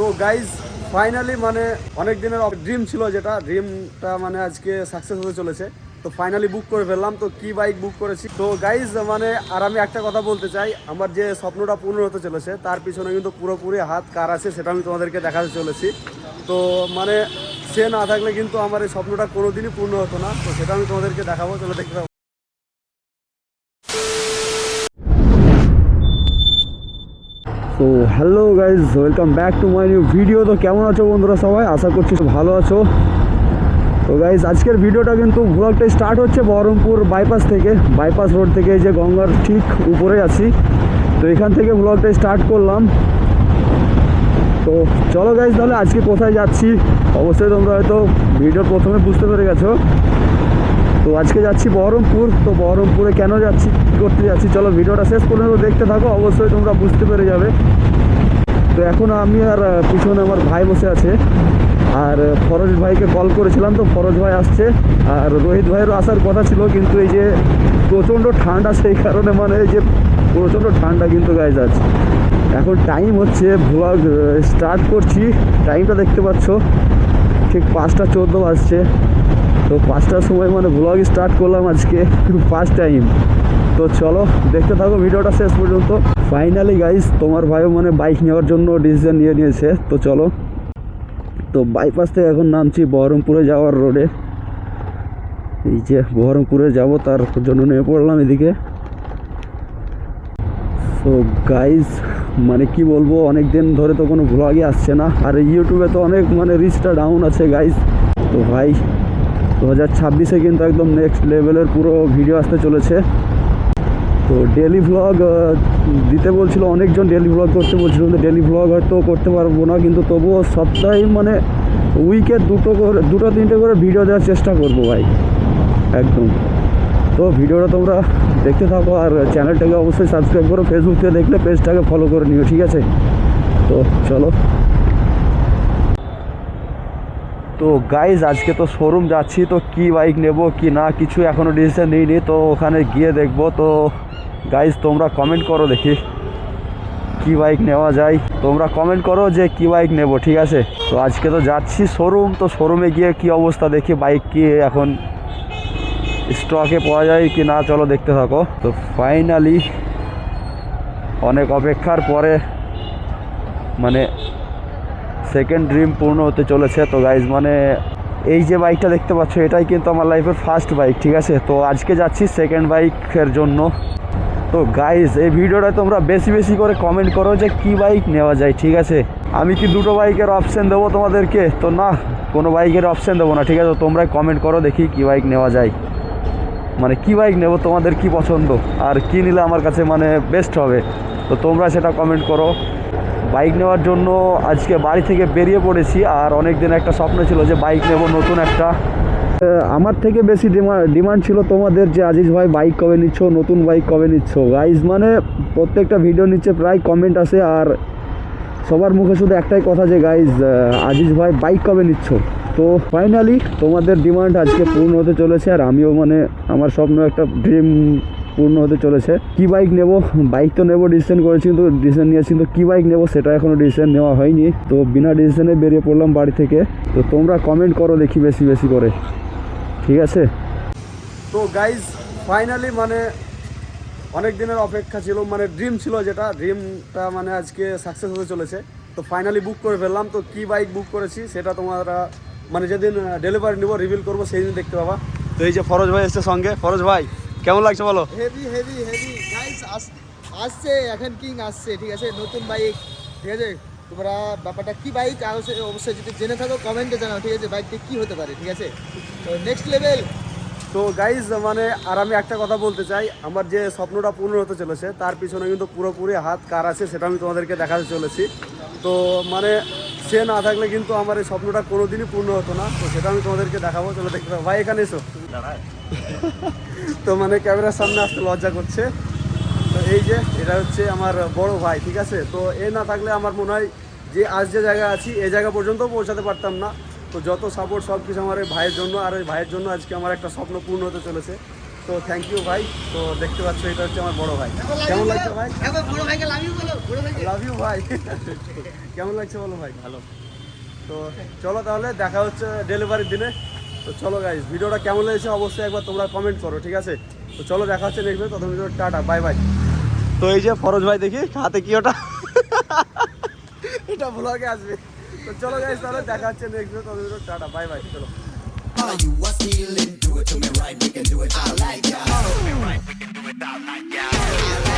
তো guys finally মানে অনেক দিনের ড্রিম ছিল যেটা। ড্রিমটা মানে আজকে সাকসেস হতে চলেছে। তো ফাইনালি বুক করে ফেললাম। তো কি বাইক বুক করেছি? তো গাইজ মানে আর আমি একটা কথা বলতে চাই। আমার যে স্বপ্নটা পূর্ণ হতে চলেছে, তার পিছনে কিন্তু পুরোপুরি হাত কার আছে সেটা আমি তোমাদেরকে দেখাতে চলেছি। তো মানে সে না থাকলে কিন্তু আমার এই স্বপ্নটা কোনোদিনই পূর্ণ হতো না। তো সেটা আমি তোমাদেরকে দেখাবো। চলো দেখতে তো hello guys welcome back to my new video তো কেমন আছো বন্ধুরা সবাই? আশা করছি ভালো আছো। তো গাইজ আজকের ভিডিওটা কিন্তু ব্লগটা স্টার্ট হচ্ছে বহরমপুর বাইপাস থেকে। বাইপাস রোড থেকে যে গঙ্গার ঠিক উপরে আছি। তো এখান থেকে ব্লগটা স্টার্ট করলাম। তো চলো গাইজ তাহলে আজকে কোথায় যাচ্ছি? অবশ্যই তোমরা হয়তো ভিডিও প্রথমে বুঝতে পেরে গেছো। তো আজকে যাচ্ছি বহরমপুর, তো বহরমপুরে কেন যাচ্ছি, কী করতে যাচ্ছি, চলো ভিডিওটা শেষ পর্যন্ত দেখতে থাকো, অবশ্যই তোমরা বুঝতে পেরে যাবে। তো এখন আমি আর পিছনে আমার ভাই বসে আছে, আর ফরজ ভাইকে কল করেছিলাম, তো ফরজ ভাই আসছে, আর রোহিত ভাইয়েরও আসার কথা ছিল, কিন্তু এই যে প্রচণ্ড ঠান্ডা, সেই কারণে মানে এই যে প্রচণ্ড ঠান্ডা কিন্তু গায়ে যাচ্ছে। এখন টাইম হচ্ছে ভ্লগ স্টার্ট করছি টাইমটা দেখতে পাচ্ছ, ঠিক পাঁচটা চোদ্দ বাজছে। তো পাঁচটার সময় মানে ব্লগ স্টার্ট করলাম আজকে ফার্স্ট টাইম তো চলো, দেখতে থাকো, ভিডিওটা শেষ পর্যন্ত। ফাইনালি গাইস তোমার ভাইও মানে বাইক নেওয়ার জন্য ডিসিশন নিয়ে নিয়েছে। তো চলো। তো বাইপাস থেকে এখন নামছি বহরমপুরে যাওয়ার রোডে এই যে বহরমপুরে যাব, তার জন্য নেমে পড়লাম এদিকে। সো গাইজ মানে কি বলব অনেক দিন ধরে তো কোনো ভ্লগই আসছে না। আর ইউটিউবে তো অনেক মানে রিচটা ডাউন আছে গাইজ তো ভাই দু হাজার ছাব্বিশে কিন্তু একদম নেক্সট লেভেলের পুরো ভিডিও আসতে চলেছে। তো ডেলি ভ্লগ দিতে বলছিল, অনেকজন ডেলি ভ্লগ করতে বলছিল, কিন্তু ডেলি ভ্লগ হয়তো করতে পারব না, কিন্তু তবুও সপ্তাহে মানে উইকে দুটো করে, দুটো, তিনটে করে ভিডিও দেওয়ার চেষ্টা করব ভাই, একদম। তো ভিডিওটা তোমরা দেখতে থাকো, আর চ্যানেলটাকে অবশ্যই সাবস্ক্রাইব করো ফেসবুক থেকে দেখলে পেজটাকে ফলো করে নিও, ঠিক আছে? তো চলো। তো গাইজ আজকে তো শোরুম যাচ্ছি, তো কি বাইক নেব, কি না কিছু এখনও ডিসিশন নিইনি, তো ওখানে গিয়ে দেখব। তো গাইজ তোমরা কমেন্ট করো দেখি কি বাইক নেওয়া যায়। তোমরা কমেন্ট করো যে কি বাইক নেব, ঠিক আছে? তো আজকে তো যাচ্ছি শোরুম তো শোরুমে গিয়ে কি অবস্থা দেখি বাইক কি এখন স্টকে পাওয়া যায় কি না, চলো দেখতে থাকো। তো ফাইনালি অনেক অপেক্ষার পরে মানে সেকেন্ড ড্রিম পূর্ণ হতে চলেছে। তো গাইজ মানে এই যে বাইকটা দেখতে পাচ্ছ, এটাই কিন্তু আমার লাইফের ফার্স্ট বাইক ঠিক আছে? তো আজকে যাচ্ছি সেকেন্ড বাইকের জন্য। তো গাইজ এই ভিডিওটা তোমরা বেশি বেশি করে কমেন্ট করো যে কি বাইক নেওয়া যায়, ঠিক আছে? আমি কি দুটো বাইকের অপশান দেবো তোমাদেরকে? তো না, কোনো বাইকের অপশান দেবো না, ঠিক আছে? তোমরাই কমেন্ট করো দেখি কি বাইক নেওয়া যায়। মানে কি বাইক নেব, তোমাদের কি পছন্দ? আর কি নিলে আমার কাছে মানে বেস্ট হবে? তো তোমরা সেটা কমেন্ট করো। বাইক নেওয়ার জন্য আজকে বাড়ি থেকে বেরিয়ে পড়েছি আর অনেক দিন একটা স্বপ্ন ছিল যে বাইক নেব, নতুন একটা। আমার থেকে বেশি ডিমান্ড ছিল তোমাদের যে আজিজ ভাই বাইক কবে নিচ্ছ, নতুন বাইক কবে নিচ্ছ। গাইজ মানে প্রত্যেকটা ভিডিও নিচ্ছে প্রায় কমেন্ট আসে আর সবার মুখে শুধু একটাই কথা যে গাইজ আজিজ ভাই বাইক কবে নিচ্ছ? তো ফাইনালি তোমাদের ডিমান্ড আজকে পূর্ণ হতে চলেছে আর আমিও মানে আমার স্বপ্ন একটা ড্রিম পূর্ণ হতে চলেছে। কি বাইক নেব? বাইক তো নেব ডিসিশন করেছি কিন্তু ডিসিশন নিয়েছি কিন্তু কি বাইক নেব সেটা এখনও ডিসিশন নেওয়া হয়নি। তো বিনা ডিসিশনে বেরিয়ে পড়লাম বাড়ি থেকে। তো তোমরা কমেন্ট করো দেখি বেশি বেশি করে। ঠিক আছে? তো গাইজ ফাইনালি মানে অনেক দিনের অপেক্ষা ছিল মানে ড্রিম ছিল যেটা। ড্রিমটা মানে আজকে সাকসেস হতে চলেছে। তো ফাইনালি বুক করে ফেললাম। তো কি বাইক বুক করেছি সেটা তোমরা মানে যেদিন ডেলিভারি নিব রিভিল করব সেই দিন দেখতে পাবা। তো এই যে ফরজ ভাই এসছে সঙ্গে। ফরজ ভাই কেমন লাগছে বলো? হেভি হেভি হেভি গাইস আসছে, এখন কিং আসছে, ঠিক আছে? নতুন বাইক ঠিক আছে? তোমরা ব্যাপারটা কি বাইক অবশ্যই অবশ্যই যদি জেনে থাকো কমেন্টে জানাও, ঠিক আছে? বাইকটি কি হতে পারে, ঠিক আছে? তো নেক্সট লেভেল তো গাইজ মানে আর আমি একটা কথা বলতে চাই, আমার যে স্বপ্নটা পূর্ণ হতে চলেছে, তার পিছনে কিন্তু পুরোপুরি হাত কার আছে সেটা আমি তোমাদেরকে দেখাতে চলেছি। তো মানে সে না থাকলে কিন্তু আমার এই স্বপ্নটা কোনোদিনই পূর্ণ হতো না, তো সেটা আমি তোমাদেরকে দেখাবো, চলো দেখতে ভাই, এখানে এসো। তো মানে ক্যামেরার সামনে আসতে লজ্জা করছে। তো এই যে, এটা হচ্ছে আমার বড় ভাই, ঠিক আছে? তো এ না থাকলে আমার মনে হয় যে আজ যে জায়গায় আছি এই জায়গা পর্যন্ত পৌঁছাতে পারতাম না। তো যত সাপোর্ট সব কিছু আমার এই ভাইয়ের জন্য আর ওই ভাইয়ের জন্য আজকে আমার একটা স্বপ্ন পূর্ণ হতে চলেছে। তো থ্যাংক ইউ ভাই। তো দেখতে পাচ্ছ এটা হচ্ছে আমার বড় ভাই। কেমন লাগছে ভাই? একবার বড় ভাইকে লাভ ইউ বলো বড় ভাইকে। লাভ ইউ ভাই। কেমন লাগছে বলো ভাই? ভালো। তো চলো তাহলে দেখা হচ্ছে ডেলিভারির দিনে। তো চলো গাইজ ভিডিওটা কেমন লেগেছে অবশ্যই একবার তোমরা কমেন্ট করো ঠিক আছে? তো চলো দেখা হচ্ছে নেক্সট ভিডিও তখন ভিডিও টাটা বাই বাই তো এই যে ফরজ ভাই দেখি হাতে কি ওটা? এটা ব্লগে আসবে। তো চলো গাইজ তাহলে দেখা হচ্ছে নেক্সট ভিডিও তখন ভিডিও টাটা বাই বাই চলো you are stealing, do it to me right, we can do it. I like ya. You gotta